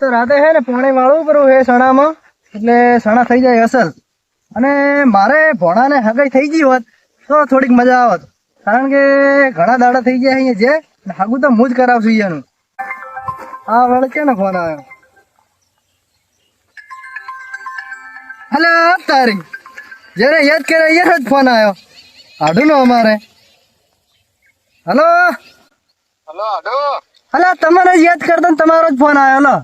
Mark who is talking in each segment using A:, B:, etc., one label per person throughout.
A: તો રાતે હે ને પાણી વાળવું પડવું હે સણામાં. એટલે સણા થઈ જાય અસલ. અને મારે ભોણાને હગાઈ થઈ ગઈ હોત તો થોડીક મજા આવત. કારણ કે ઘણા દાડા થઈ ગયા અહીંયા જે હાગું તો હું જ કરાવશું અહીંયાનું આ વળે છે ને ફોન આવ્યો? હલો તારી. જ્યારે યાદ કરે અહીંયા જ ફોન આવ્યો. આડું નો અમારે. હલો
B: હલો આડો.
A: હલો તમારે યાદ કરતા તમારો જ ફોન આવ્યો હલો.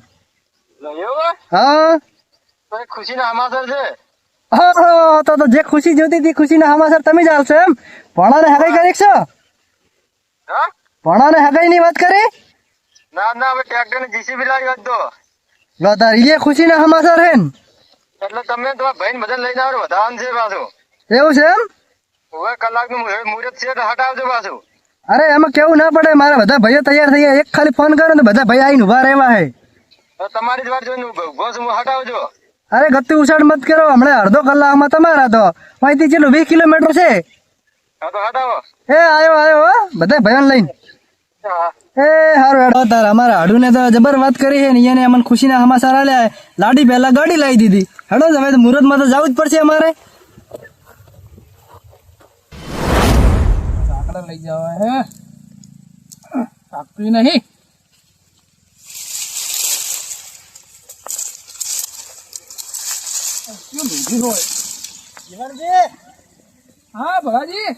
A: હા?
B: ખુશી ના સમાચાર છે?
A: તો તો જે ખુશી જોતી હતી ખુશીના હમાસર તમે જ આવશો એમ? ભણાને હગાઈ કરી છો?
B: ભણા
A: ને હગાઈ ની વાત કરી?
B: ના ના હવે ટ્રેક્ટર ને જીસીબી લાવી હોત તો.
A: લો તાર ઈએ ખુશીના હમાસર હે
B: એટલે તમે તમારા ભાઈ બધા લઈને આવો વધારવાનું છે પાછું.
A: એવું છે એમ?
B: હવે કલાકનું મુહૂર્ત છે એટલે હટાવજો પાછું.
A: અરે એમાં કેવું ના પડે મારા બધા ભાઈઓ તૈયાર થઈ ગયા. એક ખાલી ફોન કરો ને બધા ભાઈ આવીને ઊભા રહેવા હે.
B: તમારી જ વાત જોઈને ઊભો છું હટાવજો.
A: અરે ગતિ ઉછાળ મત કરો. હમણાં અડધો કલાકમાં તમારા તો. અહીંથી ચેલું વીસ કિલોમીટર છે.
B: તો હટાવો.
A: એ આવ્યો આવ્યો બધા ભાઈઓને લઈને. એ હારું હેડો તાર. અમારા હાડુને તો જબર વાત કરી છે ને. એને અમને ખુશીના સમાચાર આલ્યા. લાડી પહેલા ગાડી લાવી દીધી. હેડો હવે તો મુહૂર્તમાં તો જવું જ પડશે અમારે.
C: લઈ જવા હે આપવી નહીં. શું લીધી હોય હા ભલાજી.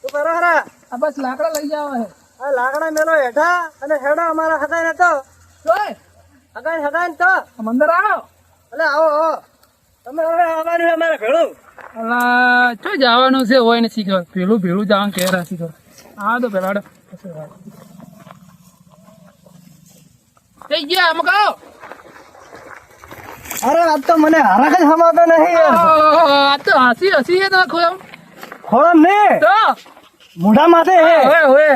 A: શું કરો હરા?
C: આ બસ લાકડા લઈ જવા હે
A: આ લાકડા મેલો હેઠા અને હેડો અમારા હગાઈ ને તો હગાઈ હગાઈ તો.
C: આમ આવો.
A: એટલે આવો આવો. તમે હવે આવવાનું છે અમારે ભેળું.
C: અલા જવાનું છે હોય ને શીખર પેલું ભેળું જવાનું કે રા શીખર હા તો પેલા થઈ ગયા આમ કહો
A: અરે આજ તો મને હરખ જ સમાતો નહીં
C: આ તો હસી હસી હે તમે ખોળમ
A: ખોળમ ને?
C: તો?
A: મોઢા માથે હે.
C: હવે હવે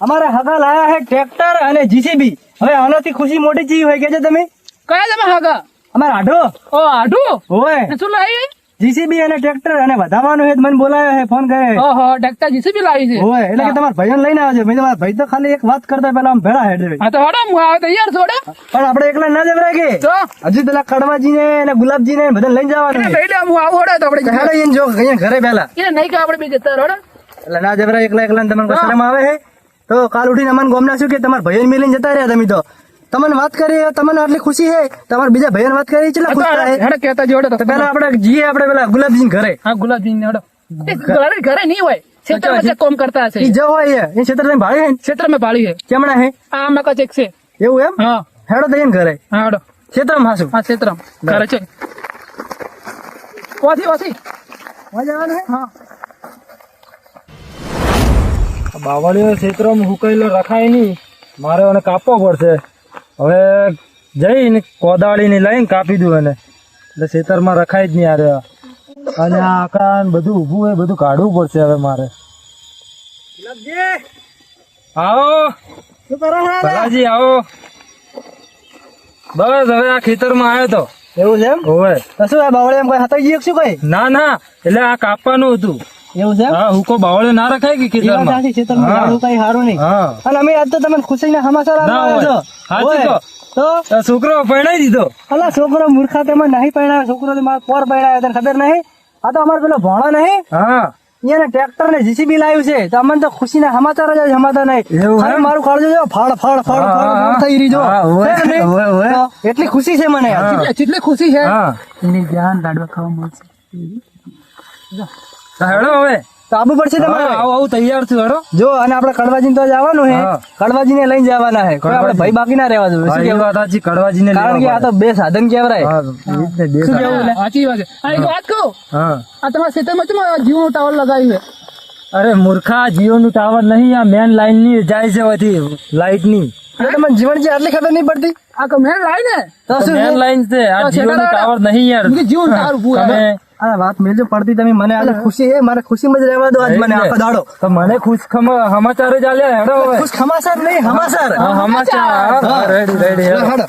A: અમારે હગા લાયા હે ટ્રેક્ટર અને જીસીબી હવે આનાથી ખુશી મોટી ચી હોય કે છે તમે.
C: કયા તમે હાગા?
A: અમારે આઢો.
C: ઓ આઢું?
A: હોય
C: એ શું લાવી
A: જીસીબી અને ટ્રેક્ટર અને વધારવાનું હે મને બોલાયો છે ફોન કરે
C: ઓહો ટ્રેક્ટર જીસીબી લાવી છે.
A: ઓય એટલે કે તમારા ભાઈઓને લઈને આવજો. મેં તમારા ભાઈ તો ખાલી એક વાત કરતા પેલા આમ ભેળા હેડે
C: હા તો હડો હું આવે તૈયાર છોડે
A: પણ આપણે એકલા ના જવરાય કે?
C: તો?
A: હજી પેલા કડવાજી ને અને ગુલાબજી ને બધા લઈને જવાનું
C: એટલે
A: છે.
C: એટલે હું આવું હડો તો આપણે
A: હેડો એને જો અહીંયા ઘરે પેલા
C: એટલે નહીં કે આપણે બી જતા હડો.
A: એટલે ના જવરાય એકલા એકલા તમને શરમ આવે છે તો કાલ ઉઠીને અમને ગોમ શું કે તમારા ભાઈ મિલીને જતા રહ્યા તમે તો. તમને વાત કરી તમને આટલી ખુશી છે? તમારા બીજા ભાઈ વાત કરી કેટલા ખુશ થાય?
C: હડો કહેતા જોડે
A: તો. પેલા આપણે જઈએ આપણે પેલા ગુલાબજી ઘરે.
C: હા ગુલાબજી ને હેડો ઘરે ઘરે નહીં હોય. ક્ષેત્ર વચ્ચે કોમ કરતા હશે.
A: જો હોય એ. ક્ષેત્ર તમે ભાળી હે
C: ક્ષેત્ર મેં ભાળી છે
A: કેમણા હે?
C: આ મકા ચેક છે.
A: એવું એમ?
C: હા.
A: હેડો દઈએ ઘરે.
C: હા હેડો.
A: ક્ષેત્રમાં હાસું.
C: હા ક્ષેત્ર ઘરે છે. ઓથી ઓથી
A: જવાનું હે.
C: હા
D: બાવળીઓ ક્ષેત્રમાં હુકાયેલો રખાય નહીં. મારે એને કાપવો પડશે. હવે જઈને કોદાળીને લઈને કાપી દઉં એને. એટલે ખેતરમાં રખાય જ નહીં આરે અને આ બધું ઊભું હોય બધું કાઢવું પડશે હવે મારે. આવો. ભલાજી આવો. બસ હવે આ ખેતરમાં આવ્યો તો.
A: એવું છે એમ?
D: હોવે.
A: શું આ બાવળે એમ કોઈ હતાઈ ગયું શું કઈ?
D: ના ના એટલે આ કાપવાનું હતું.
A: એવું છે
D: હા હુકો બાવળે ના રખાય કે ખેતરમાં?
A: ખેતરમાં
D: હા.
A: કઈ હારું નહીં. અને અમે આજ તો તમે ખુશીના સમાચાર
D: ના
A: છો.
D: સાચું તો.
A: તો
D: છોકરો પરણાઈ દીધો.
A: અલા છોકરો મૂર્ખા તેમાં નહીં પરણાયો. છોકરો તો મારા પોર પરણાયો તને ખબર નહીં? આ તો અમારો પેલો ભણો નહીં?
D: હા.
A: એને ટ્રેક્ટર ને જીસીબી લાવ્યું છે. તો અમને તો ખુશીના સમાચાર જ સમાતા નહીં. મારું કાળજો જો ફળ ફળ ફળ ફાળ થઈ રહી જો.
D: હા, હોય,
A: છે કે નહીં?
D: હોય, હોય.
A: તો એટલી ખુશી છે મને.
D: હા.
C: ખુશી છે? એની ધ્યાન લાડવા ખાવા મળશે.
D: હેડો હવે.
A: કાબુ પડશે તમારે?
D: આવો આવો તૈયાર છું હેડો.
A: જો અને આપણે કડવાજી તો જવાનું હે. કડવાજી ને લઈને જવાના હે. કોઈ આપણે ભાઈ બાકી ના રહેવા જોઈએ શું
D: એ
A: કેવું?
D: વાત સાચી, કડવાજીને
A: કારણ કે આ તો બે સાધન કેવરાય
D: ને,
A: શું કેવું
C: સાચી વાત છે. આ એક વાત કહું? આ તમારા ક્ષેત્રમાં ચમ જીવો ટાવર લગાવી છે?
D: અરે મૂર્ખા જીઓ નું ટાવર નહીં આ મેન લાઈનની જાય છે વધી
A: લાઈટની. તમને જીવન છે આટલી ખબર નહીં પડતી?
C: આ મેન લાઈન હે
A: તો
D: મેન લાઈન છે? આ જીઓ નું ટાવર નહીં યાર.
C: જીઓ ટાવર
D: તમે
C: છે.
A: આ વાત મેલજો પડતી તમે મને આજે ખુશી હે મારે ખુશીમાં જ રહેવા દો આજ મને આખો દાડો.
D: તો મને ખુશ ખમ- સમાચાર જ આલ્યા હેડો હવે.
A: ખુશ ખમાસર નહીં હમાસર.
D: હા, રેડી રેડી હેડો.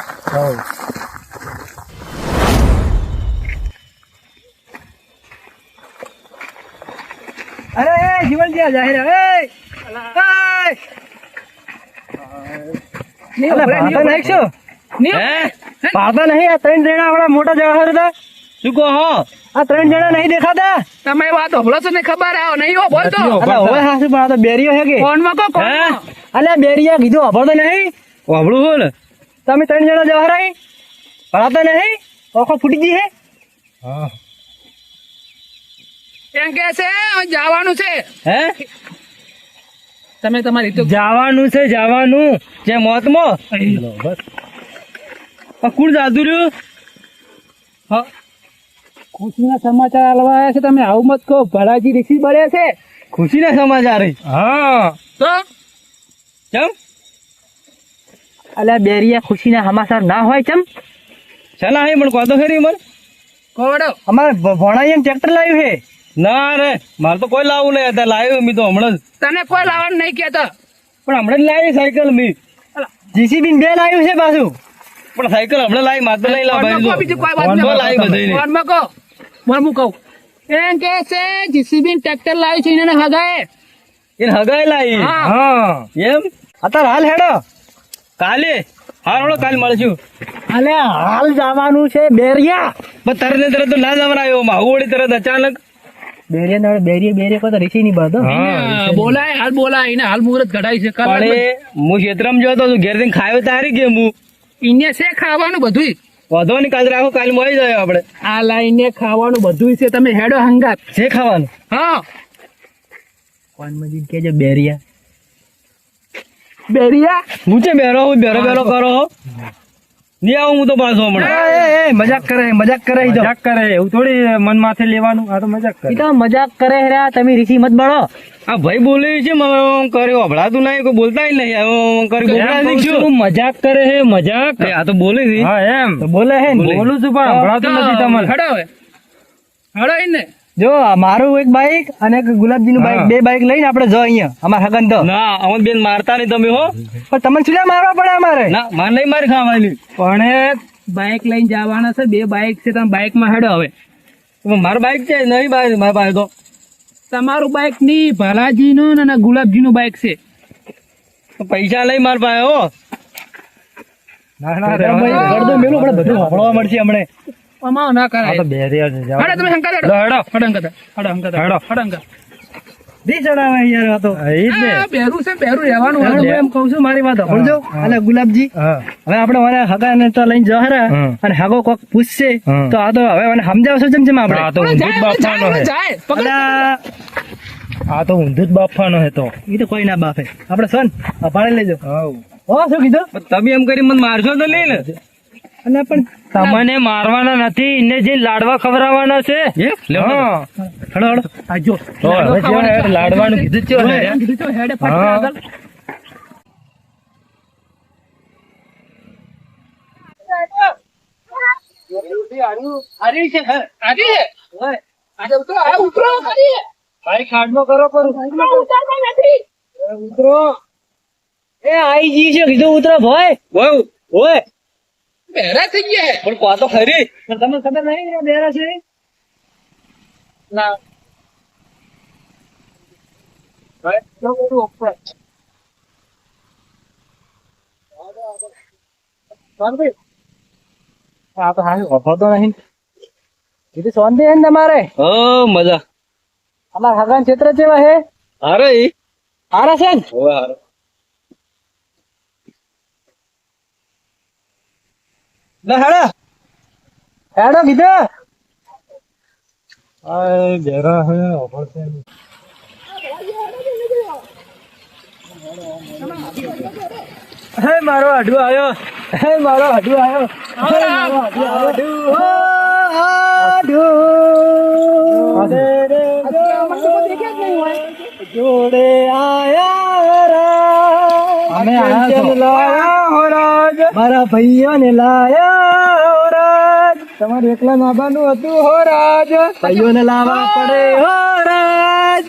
A: અરે એ જીવન જ્યાં જાહેર એ!
C: નહીં,
A: આ ત્રણ જણા આપણા મોટા જવાહર હતા.
D: શું કહો
A: આ ત્રણ જણા નહીં દેખાતા?
C: તમે વાત હોભળો છો ને ખબર આવો નહીં હો
D: બોલ
A: તો. હવે હાસુ પણ આ તો બેરીઓ હે કે?
C: ફોનમાં માં
D: કો
C: ફોનમાં.
A: અલે બેરીયા કીધું અભળતો નહીં.
D: વાબળું બોલ
A: તમે ત્રણ જણા જવા રહી? ભણાતા નહીં? ઓખો ફૂટી ગઈ હે?
D: હા.
C: એમ કે છે જવાનું છે.
D: હે?
C: તમે તમારી તો
D: જવાનું છે જવાનું. જે મોતમાં. આ કુણ જાતું રહ્યું
C: હા. ખુશીના સમાચાર આલવા આવ્યા છે. તમે આવું મત કહો ભલાજી ઋષિ બળે છે.
D: ખુશીના સમાચાર હા.
C: તો?
D: ચમ?
A: અલ્યા બેરિયા ખુશીના સમાચાર ના હોય ચમ?
D: ચલા હે પણ કોતો ખરી મન.
C: કોવડો
A: અમારે ભણાઈ ટ્રેક્ટર લાવ્યું હે
D: ના રે મારે તો કોઈ લાવવું નહીં. હતા લાવ્યું મી તો હમણાં
C: તને કોઈ લાવવાનું નહીં કહેતો.
D: પણ હમણાં જ લાવી સાયકલ મી.
A: જીસીબી બે લાવ્યું છે પાછું.
D: પણ સાયકલ હમણાં લાવી મારે તો નહીં
C: કહો, બીજું કોઈ વાત
D: લાવી બધાયને.
C: ફોનમાં બોલ હું કહું. એમ કે છે જીસીબી ટ્રેક્ટર લાવ્યું છે એને હગાય.
D: એને હગાય લાવી?
C: હા.
D: એમ?
A: અત્યારે હાલ હેડો.
D: કાલે હા હળો કાલે મળશું.
A: અલ્યા હાલ જવાનું છે બેરિયા.
D: પણ તરત ને તરત તો ના જવરાયો માહુ વળી તરત અચાનક.
A: બેરિયા ના બેરિયા બેરિયા કોઈ રીસી નહીં બાદ
C: બોલાય હાલ બોલાય એને હાલ મુહૂર્ત ઘડાય છે
D: એ હું ક્ષેત્રમાં જોતો તો ઘેરથી ખાયો તારી કે હું
C: એને છે ખાવાનું બધું
D: વધો ને કાલે રાખો કાલે મળી જાય આપણે.
C: આ લાઈન ને ખાવાનું બધું છે તમે હેડો હંગાત.
D: છે ખાવાનું?
C: હા.
A: કોણ મજી કેજો બેરિયા?
C: બેરિયા?
D: હું છે બેરો હું બેરો બેરો કરો નહીં આવું હું તો પાછો હમણાં.
A: એ, એ, એ, મજાક કરે મજાક કરે
D: મજાક કરે એવું થોડી મન માથે લેવાનું આ તો મજાક
A: તો કરે હેરા તમે રીસી મત બળો.
D: આ ભાઈ બોલે છે કર્યો હભળાતું નહીં કોઈ બોલતા નહીં કરી બોલતા મજાક કરે હે મજાક. આ તો બોલે છે. હા એમ.
A: તો બોલે હે
D: બોલું છું પણ હભળાતું નથી તમને
C: હેડો હવે હેડો એને
A: જો મારું એક બાઈક અને ગુલાબજી નું બાઈક બે બાઈક લઈને આપણે જો અહીંયા અમાર હગન તો.
D: ના અમન બેન મારતા નહીં તમે હો.
A: પણ તમને શું મારવા પડે અમારે?
D: ના માર નહીં મારી ખાવાની.
C: પણ બાઈક લઈને જવાના છે બે બાઈક છે તમે બાઇકમાં હેડો હવે.
D: મારું બાઈક છે નહીં બાઈક મારા પાસે તો.
C: તમારું બાઈક નહીં ભલાજી નું અને ગુલાબજી નું
D: બાઈક છે પૈસા લઈ માર પાસે હો. ના ના
A: મેલું બધું સાંભળવા મળશે હમણે.
C: આમાં ના કરાય.
D: બેરિયા છે
C: હેડો તમે શંકર હેડો.
D: હેડો
C: હડંગ અંકલ હેડો અંકલ
D: હેડો.
C: હડંગ
A: દી ચડાવે યાર આ તો
C: આ બેરું છે બેરું રહેવાનું
A: હું એમ કહું છું મારી વાત સમજો અને ગુલાબજી હવે આપણે મારે હગા ને તો લઈને જવારા અને હગો કોક પૂછશે તો આ તો હવે મને સમજાવશો જેમ જેમ આપણે.
D: આ તો ઊંધું જ બાફવાનો હે. આ તો ઊંધું જ બાફવાનો હે તો.
A: એ તો કોઈ ના બાફે. આપણે સન અપાડી લેજો હા. ઓ શું કીધું?
D: તમે એમ કરી મને મારશો તો નહીં ને.
A: અને પણ
D: તમને મારવાના નથી એને જે લાડવા ખવડાવવાના છે? હા.
A: હળો. હળો
C: આ
D: હવે જે લાડવાનું કીધું છે
C: કીધું તો હેડે. ફટ આગળ હારી છે હારી છે આજે ઉતરો આ ઉતરો હારી
A: ભાઈ ખાડનો કરો પર.
C: ઉતરતા નથી
A: ઉતરો. એ આઈ જી છે કીધું ઉતરો ભાઈ.
D: વહુ,
A: ઓય
C: બેરા થઈ ગયા
D: પણ કો તો ખરી.
A: પણ તમને ખબર નહીં બેરા છે?
C: ના.
A: આ તો હાલ તો નહીં. કીધું શાંતિ હે ને તમારે?
D: હો મજા.
A: અમારા હગાન ક્ષેત્ર જેવા હે?
D: હારે
A: હારા છે ને?
D: હવે હારે.
A: લે હેડો. હેડો કીધું
D: આ ઘેરા હે
A: મારો અડુ આવ્યો હે મારો હાડુ આવ્યો હે મારો જોડે આયા રા. અમે લાયા? હો રાજ મારા ભાઈઓને લાયા હો રાજ. તમારે એકલા નાબાનું હતું હો રાજ. ભાઈઓને લાવવા પડે હો રાજ.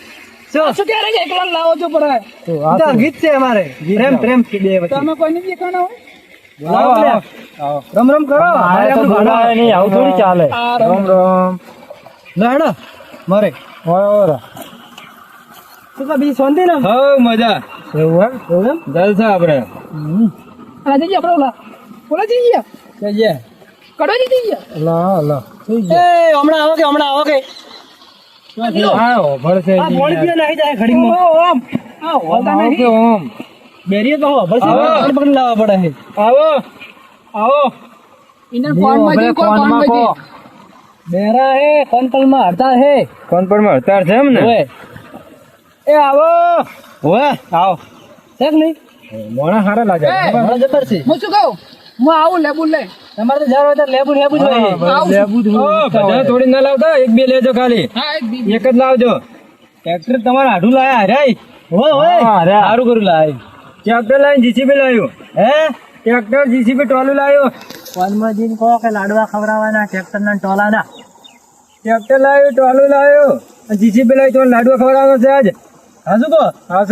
A: શું
C: શું ક્યારે એકલા લાવો છો પડાય
A: ગીત છે અમારે. પ્રેમ પ્રેમથી બે
C: તમે કોઈ નથી દેખાણો
A: રમ રમ કરો. મારે
D: આવું. થોડી ચાલે. રમ. રમ
A: હેડો. મારે. બીજી શાંતિ ને?
D: હો મજા.
A: એવું એમ? એવું એમ?
D: જલસા આપણે
C: આ જઈએ આપણે ઓલા. ઓલા જઈએ કડોરી જઈ ગયા
E: લા અલા થઈ
A: એ હમણાં આવો કે હમણાં આવો કે.
E: આવો છે
A: આ પોણી પીવા નાખી જાય ઘડીમાં
C: ઓમ આ હોતા
E: કે ઓમ.
A: બેરીએ તો ભરશે
E: આવો.
A: પકડ લાવવા પડે છે.
E: આવો. આવો.
C: ઇને કોનમાં જી કોણમાં જઈ
A: બેરા હે કંટલમાં હડતાલ હે.
E: કોણ પરમાં હડતાળ છે એમ ને? એ આવો.
A: ઓએ આવો. છે કે નહીં?
E: મોણા હારા લાગે.
A: મોણા જબર છે
C: હું શું કહું? હું આવું લેબુ લઈ.
A: તમારે તો જ્યારે હોય લેબુ લેબુ
C: જોઈએ
E: લેબુ જ બધા થોડી ના લાવતા એક બે લેજો ખાલી.
C: એક
E: જ લાવજો.
A: ટ્રેક્ટર તમારે આઢું લાયા હરે હોય ઓય સારું કરું લાય.
E: ટ્રેક્ટર લાવીને જીસીબી લાવ્યું.
A: હે?
E: ટ્રેક્ટર જીસીબી ટોલું લાવ્યો.
A: વનમજીને કહો કે લાડવા ખવડાવવાના ટ્રેક્ટરના ટોલાના.
E: ટ્રેક્ટર લાવ્યું ટોલું લાવ્યું. જીસીબી લાવી તો લાડવા ખવડાવવાનો છે આજ.
A: હાજુ કહો
E: હા?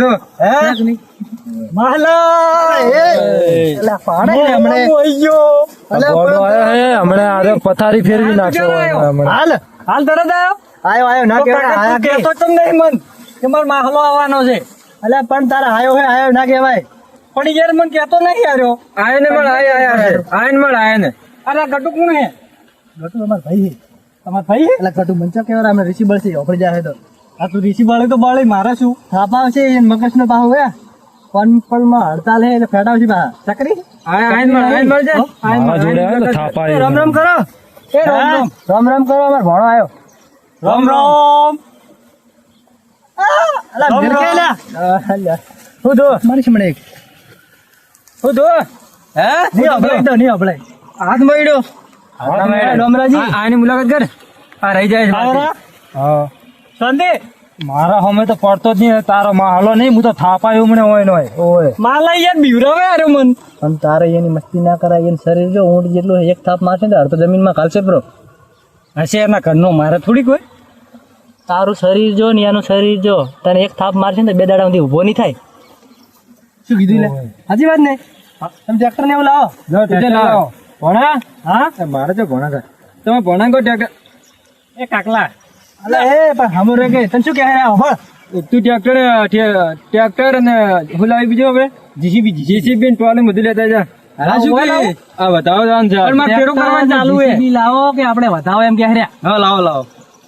A: હે એ! અલા,
E: આયો હમણાં આરે પથારી ફેરવી નાખ્યો હમણાં.
A: હાલ હાલ તરત આવ્યો આયો આયો ના કહેવાય આયા કે?
E: કહેતો જ નહીં મન કે મારો માહલો આવવાનો છે.
A: અલ્યા પણ તારા આયો હે આયો ના કેવાય
E: પણ યાર મન કેતો નહીં આર્યો. આયો ને મળ આય આય આય. ને મળ આય ને. અરે ગટુ કોણ હે?
A: ગટુ અમાર ભાઈ હે. તમાર ભાઈ હે? એટલે ગટુ મંચો કેવા અમે ઋષિ બળસી ઓપડી જાય તો. આ તું ઋષિ બાળે તો બાળે મારે શું? થાપા આવશે મગજ નો પાહો પણ પણ માં હડતાલ હે એટલે ફેડાવશે બા ચકરી? રામ રામ કરો એ રામ રામ રામ રામ કરો. અમાર ભણો આવ્યો
E: રામ રામ
A: હું મારી
E: હું હે?
A: નહીં અભળાય તો નહીં અભળાય.
E: હાથ મળ્યો. આની મુલાકાત કર. આ રહી જાય હા.
A: સંદે
E: મારા હમે તો પડતો જ નહીં તારો માહલો નહીં હું તો થાપાયો મને હોય ને હોય ઓય
A: માલા યાર બીવરાવે આરે મન. અને તારે એની મસ્તી ના કરાય એનું શરીર જો ઊંટ જેટલું એક થાપ મારશે ને તો જમીનમાં કાલશે બ્રો
E: હશે એના ઘરનો મારે થોડીક કોઈ
A: તારું શરીર જો ને એનું શરીર જો તને એક થાપ મારશે ને બે દાડા સુધી ઊભો નહીં થાય. શું કીધું લે? હાજી વાત ને? તમે ટ્રેક્ટર ને એવું લાવો.
E: જો ટ્રેક્ટર લાવો. ભણા?
A: હા?
E: મારે જો ભણા થાય તમે ભણા કો ટ્રેક્ટર
A: એ કાકલા. અલે એ પણ હમો રે કે તને શું કહે રે હોળ.
E: તું ટ્રેક્ટર ટ્રેક્ટર અને હું લાવી બીજું આપણે જીસીબી જીસીબી. ને ટોલે બધું લેતા જા.
A: હા, શું કહે?
E: આ વધાવો જવાનું છે. પણ મારે ફેરો કરવાનું ચાલુ હે.
A: લાવો કે આપણે વધાવો એમ કહે રે
E: હા લાવો લાવો.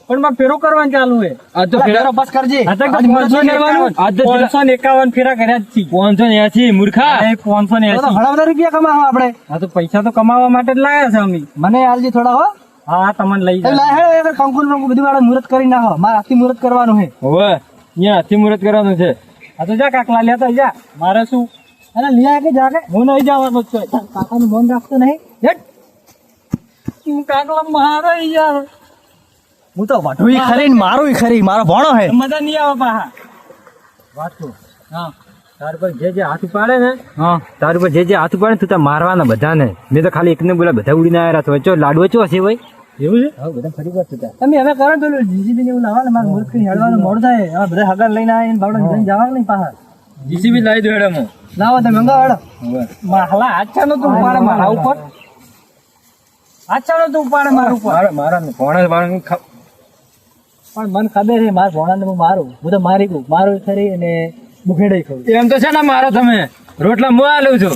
E: પણ મારે ફેરો કરવાનું ચાલુ હે. આ તો
A: ફેરો બસ કરજે.
E: આ તો
A: આજ કરવાનું.
E: આ તો પાંચસો એકાવન ફેરા કર્યા જ છે. પાંચસો ને એસી મૂર્ખા. પાંચસો ને
A: ઘણા બધા રૂપિયા કમાવો આપણે.
E: હા તો પૈસા તો કમાવા માટે જ લાયા છે અમે.
A: મને હાલજી થોડા હો.
E: હા તમને લઈ
A: જાય કંકુલ કંકુ બધું વાળા મુહૂર્ત કરી નાખો. મારે આથી મુહૂર્ત કરવાનું છે.
E: હવે અહીંયા હાથી મુહૂર્ત કરવાનું છે. આ તો જા કાકલા લેતા જા. મારે શું?
A: અરે લીયા કે જાકે
E: હું નહીં જવાનો જ છું
A: કાકાનું મન રાખતો નહીં. હેટ.
E: તું કાકલા મારે યાર.
A: હું તો વઢું ખરી ને મારું ખરી. મારો ભણો હે.
E: મજા નહીં આવે પાહા. વાંચો હા. તાર પર જે જે હાથ ઉપાડે ને હા. તાર પર જે જે હાથ તું મારવાના બધાને. મેં તો ખાલી એકને બોલા બધા ઉડીને આવ્યા તો ચો લાડવો ચો હશે ભાઈ? એવું છે?
A: હા બધા ફરી વાર થતા તમે હવે કરો પેલું જીજીબી ને એવું લાવો ને મારે મુહૂર્ત હેડવાનું મોડું થાય. હવે બધા હગાર લઈને આવીને બાવડા લઈને જવાનું નહીં પાછા.
E: જીસીબી લાવી દો હેડો
A: લાવો તમે મંગાવો હેડો.
E: માહલા આછા નો તું ઉપાડે મારા ઉપર. આછા નો તું પાડે મારા ઉપર. મારા મારા ભોણા વાળા
A: પણ મને ખબર છે મારા ભોણાને હું મારું. હું તો મારી ગયું મારું ખરી અને
E: એમ તો છે ને મારો તમે રોટલા હું આલું છો.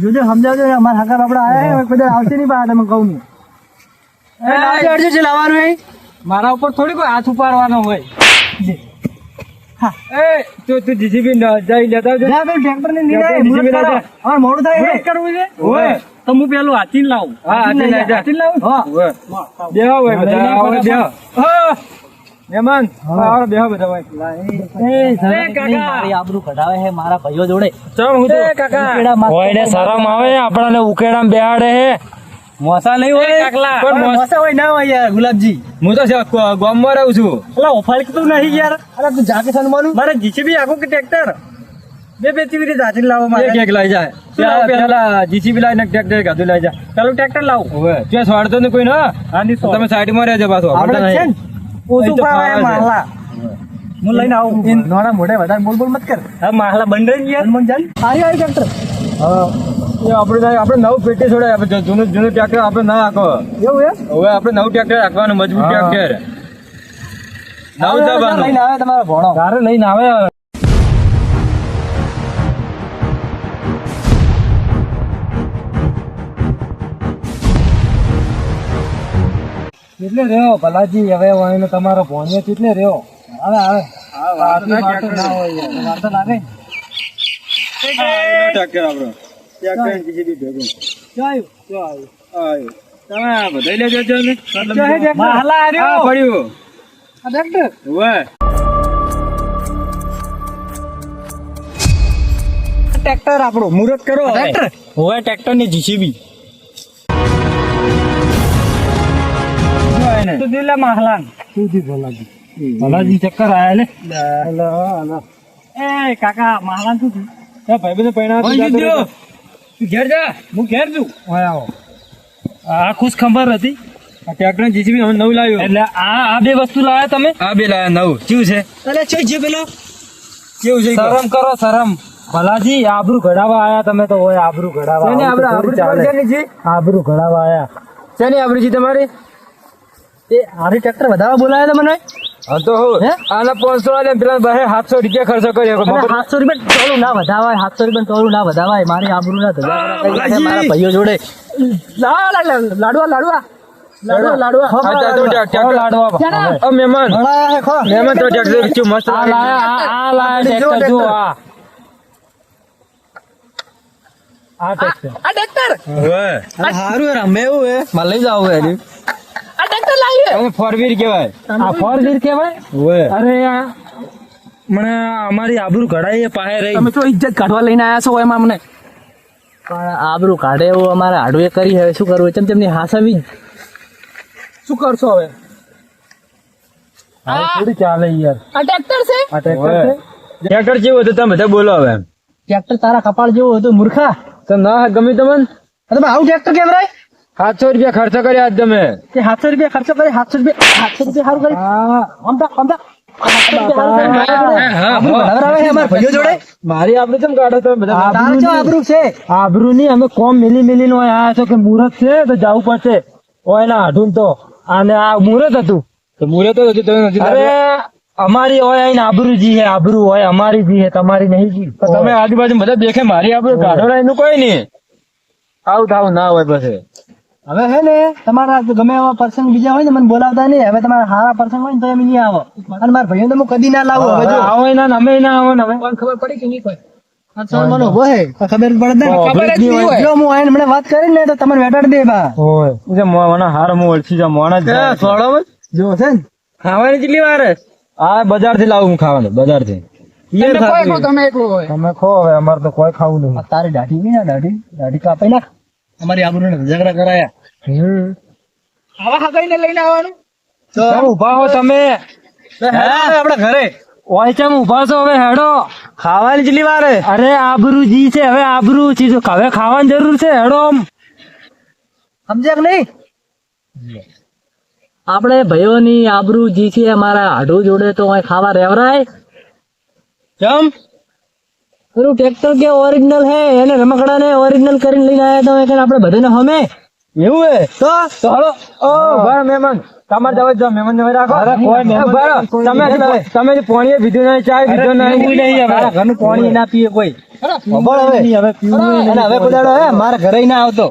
A: જોજો સમજાવજો અમારા હગાર બાપડા આયા બધા આવશે નહીં પાછા તમે કહું નહીં અડજો છે લાવવાનું
E: મારા ઉપર થોડી કોઈ હાથ ઉપાડવાનો હોય. એ તું તું જીસીબી જઈ લેતા આવજો.
A: જા પેલું ટ્રેક્ટર ને લીધા
E: ટ્રેક્ટર
A: મુહૂર્ત
E: જીસીબી
A: કરો.
E: લાવજો.
A: હવે મોડું થાય હે.
E: કરવું છે? હોય. તો હું પેલું હાથી લાવું. હા હાથી લાવું?
A: હા.
E: બેહો બધા. બેહો મહેમાન આવો બેહો બધા ભાઈ.
A: એ
E: કાકા.
A: મારી આબરૂ કઢાવે હે મારા ભાઈઓ જોડે.
E: ચમ હું તો
A: કાકા. માથે
E: શરમ આવે આપણાને ઉકેડામ બેહાડે હે. મોસા નહીં હોય?
A: કાકલા.
E: પણ મોસા
A: હોય ના હોય યાર ગુલાબજી.
E: હું તો ગામમાં રહું છું.
A: અલા ઓફાળતું નહીં યાર. અરે તું જાકે સન્માનું
E: મારે જીસીબી આખું કે ટ્રેક્ટર?
A: બે બે ચીવી રીતે હાથી લાવો
E: એક એક લઈ જાય પેલા જીસીબી લાવીને ટ્રેક્ટર ગાધું લઈ જાય પેલું ટ્રેક્ટર લાવું. હવે. ત્યાં સ્વાડતો ને કોઈ ના તમે સાઈડમાં રહેજો પાછો.
A: આપણે ને? ઓછું ફાવે માહલા હું લઈને આવું. નાના મોઢે વધારે બોલ બોલ મત કર.
E: હા માહલા બંધ ગયા.
A: મન જાન સારી આવી ટ્રેક્ટર
E: હા. એ આપણે આપણે નવું પેટી છોડાય. આપણે જૂનું જૂનું ટ્રેક્ટર આપણે ના આખો.
A: એવું એમ?
E: હવે આપણે નવું ટ્રેક્ટર રાખવાનું મજબૂત ટ્રેક્ટર નવું જવાનું.
A: લઈને આવે તમારો ભણો.
E: તારે લઈને આવે.
D: કેટલે રહ્યો ભલાજી હવે વાયનો તમારો ભોણિયો કેટલે રહ્યો.
A: હવે આવે. વાર્તા લાગે
D: આપણો ભેગું.
A: ક્યાં
D: તમે લેજો છો ને. પડ્યું.
A: ટ્રેક્ટર ટ્રેક્ટર આપણું મુહૂર્ત કરો ટ્રેક્ટર?
D: હોય ટ્રેક્ટરની જીસીબી.
A: તો દિલ્લા માહલાન
D: ભલાજી. ચક્કર આયા લે.
A: એ કાકા માહલાન શું થયું?
D: એ ભાઈ બધે પૈણા ઘેર જા. હું ઘેર છું. આવો. આ ખુશ ખબર હતી ટ્રેક્ટર જીસીબી હવે નવું લાવ્યું. એટલે આ આ બે વસ્તુ લાવ્યા તમે? આ બે લાવ્યા નવું. કેવું છે?
A: જે પેલો
D: કેવું છે? શરમ કરો શરમ. ભલાજી આબરૂ ઘડાવા આયા તમે તો હોય આબરૂ ઘડાવા
A: આબરૂ?
D: ઘડાવા આયા. શેની તમારી?
A: એ હારી ટ્રેક્ટર વધારવા બોલાયા મને?
D: હા હું આના પાંચસો વાળા પેલા બહે સાતસો રૂપિયા ખર્ચો કર્યો
A: સાતસો રૂપિયા તોલું ના વધાવાય સાતસો રૂપિયા તોલું ના વધાવાય. મારી આબરૂ ના ધજાગરા મારા ભાઈઓ જોડે. લાડવા લાડવા. લાડવા લાડવા.
D: તો તું મહેમાન. મહેમાન તો ટ્રેક્ટર મસ્ત આ લાયા આ આ લાયા ટ્રેક્ટર જો આ આ ટ્રેક્ટર.
A: આ ટ્રેક્ટર
D: ઓવે
A: આ હારું એવું હે. મારે લઈ જાવ હે આ ટ્રેક્ટર લાવીએ
D: ફોર વ્હીલ કહેવાય. આ ફોર વ્હીલ કહેવાય? અરે મને અમારી આબરૂ ઘડાઈ પાસે રહી.
C: તમે તો ઇજ્જત કાઢવા લઈને આયા છો એમાં અમને.
A: પણ આબરૂ કાઢે એવું અમારે હાડવે કરી હવે શું કરવું? ચમ ચમની હાસાવી
C: શું કરશો હવે?
D: થોડી ચાલે યાર.
C: આ ટ્રેક્ટર છે?
D: આ ટ્રેક્ટર છે. ટ્રેક્ટર જેવું હતું તમે બધા બોલો હવે.
A: ટ્રેક્ટર તારા કપાળ જેવું હતું મૂર્ખા.
D: તો ના ગમે તમને?
A: તમે આવું ટ્રેક્ટર કેમ રાય?
D: સાતસો રૂપિયા ખર્ચ કર્યા આજ તમે.
A: સાતસો રૂપિયા ખર્ચ કરી સાતસો રૂપિયા સાતસો રૂપિયા સારું કરી અમદા જોડે?
D: મારી આબરૂ કેમ કાઢો તમે બધા?
A: આબરૂ છે
D: આબરૂ ની અમે કોમ મિલી મિલી નો આયા છો કે મુહૂર્ત છે તો જવું પડશે. ઓય ના હાડું તો. અને આ મુહૂર્ત હતું. તો મુહૂર્ત હતું તમે અરે અમારી હોય અહીં આબરૂ જી હે આબરૂ હોય અમારી જી હે તમારી નહીં જી. તમે આજુબાજુ બધા દેખે મારી આબરૂ કાઢો એનું કોઈ નહીં. આવું થાવ ના હોય પછી.
A: હવે હે ને તમારા ગમે એવા પ્રસંગ બીજા હોય ને મને બોલાવતા નહીં. હવે તમારા સારા પ્રસંગ હોય ને તો એમ નહીં આવો. અને મારા ભાઈઓ તો હું કદી ના લાવો હવે જો.
D: આવો ના અમે ના આવો ને હવે.
C: ખબર પડી કે નહીં કોઈ?
A: મને ઊભો હે. તો ખબર જ પડે ને
D: ખબર જ નહીં હોય.
A: જો હું આઈને મને વાત કરી ને તો તમને વેટાડી દે બા.
D: હોય જે મોણા હાર મો ઓળખી જા મોણા જ જાય.
A: જો? છે ને.
D: ખાવાની કેટલી વાર આ બજાર લાવું ખાવાનું બજારથી
C: તમે કોઈ એકલું, તમે એકલું હોય.
D: તમે ખો હવે અમારે તો કોઈ ખાવું નહીં.
A: તારી દાઢી નહીં આ દાઢી દાઢી કાપી નાખ. અમારી આબરૂ ને ઝઘડા કરાયા.
C: આવા હગાઈને લઈને આવવાનું?
A: તો
D: ઊભા હો તમે?
A: આપડા ઘરે.
D: ઓય ચમ ઊભા છો હવે હેડો.
A: ખાવાની જેટલી વાર
D: અરે આબરૂ જી છે હવે આબરૂ ચીજ. હવે ખાવાની જરૂર છે હેડો આમ.
A: સમજ્યા કે નહીં?
E: આપણે આબરૂ જી છે અમારા હાડું જોડે તો ખાવા રેવરાય.
A: ચમ?
E: પેલું ટ્રેક્ટર કે ઓરિજિનલ હે એને રમકડા ને ઓરિજિનલ કરીને લઈને આવ્યા તો આપણે બધાને હમે?
A: એવું હે? તો?
D: તો હાલો. ઓ ભાઈ મહેમાન તમારે જવા જાવ મહેમાન જવા રાખો. કોઈ મહેમાન તમે તમે જે પાણી પીધું નહીં ચાય પીધું નહીં. નહીં હવે.
A: મારા ઘરનું પાણી ના પીએ કોઈ. ખબર હવે?
D: હવે પીવું
A: અને હવે કોદાડો હે મારા ઘરે ના આવતો.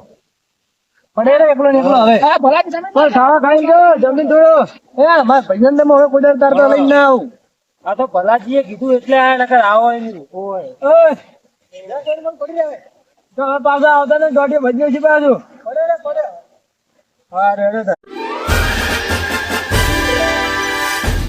A: પડે રે એકલો એકલો હવે.
C: ભલા તમે.
A: પણ ખાવા ખાઈ ગયો જમીન થોડો. એ મારા ભાઈબંધ ને હવે કોદાડ તાર તો લઈને ના આવું.
D: આ તો ભલાજીએ કીધું એટલે આ નકર આવો નહીં ઓય.
A: ઓય.
D: તો પાછા આવતા ને દોઢી ભજ્યો છે પાછું.
A: પડે પડે.
D: હા રેડો